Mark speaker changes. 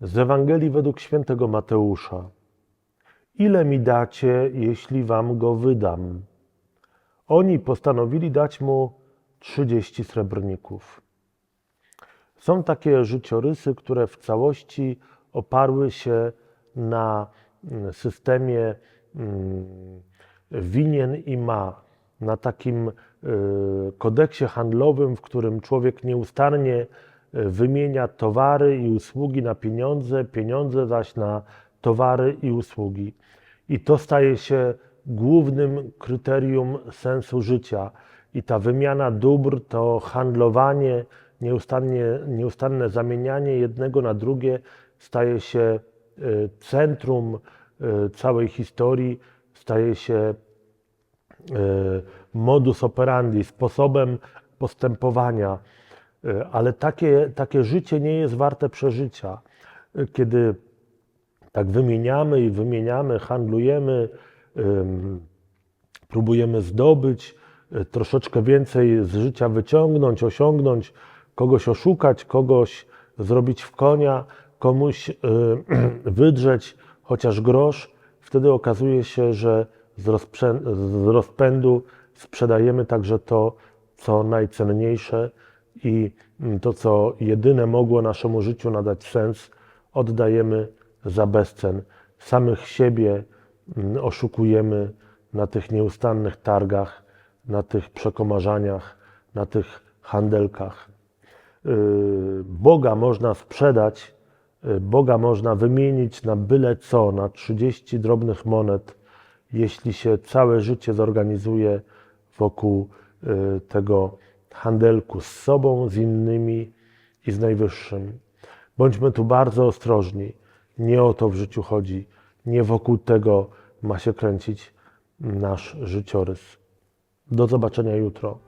Speaker 1: Z Ewangelii według świętego Mateusza. Ile mi dacie, jeśli wam go wydam? Oni postanowili dać mu 30 srebrników. Są takie życiorysy, które w całości oparły się na mm, systemie mm, winien i ma, na takim y, kodeksie handlowym, w którym człowiek nieustannie wymienia towary i usługi na pieniądze, pieniądze zaś na towary i usługi. I to staje się głównym kryterium sensu życia. I ta wymiana dóbr, to handlowanie, nieustanne zamienianie jednego na drugie staje się y, centrum y, całej historii, staje się y, modus operandi, sposobem postępowania. Y, Ale takie, takie życie nie jest warte przeżycia. Y, Kiedy tak wymieniamy i wymieniamy, handlujemy, próbujemy zdobyć y, troszeczkę więcej z życia wyciągnąć, osiągnąć, kogoś oszukać, kogoś zrobić w konia, komuś wydrzeć chociaż grosz, wtedy okazuje się, że z rozpędu sprzedajemy także to, co najcenniejsze i to, co jedyne mogło naszemu życiu nadać sens, oddajemy za bezcen. Samych siebie mm, oszukujemy na tych nieustannych targach, na tych przekomarzaniach, na tych handelkach. Yy, Boga można sprzedać, yy, Boga można wymienić na byle co, na 30 drobnych monet, jeśli się całe życie zorganizuje wokół yy, tego handelku z sobą, z innymi i z Najwyższym. Bądźmy tu bardzo ostrożni. Nie o to w życiu chodzi. Nie wokół tego ma się kręcić nasz życiorys. Do zobaczenia jutro.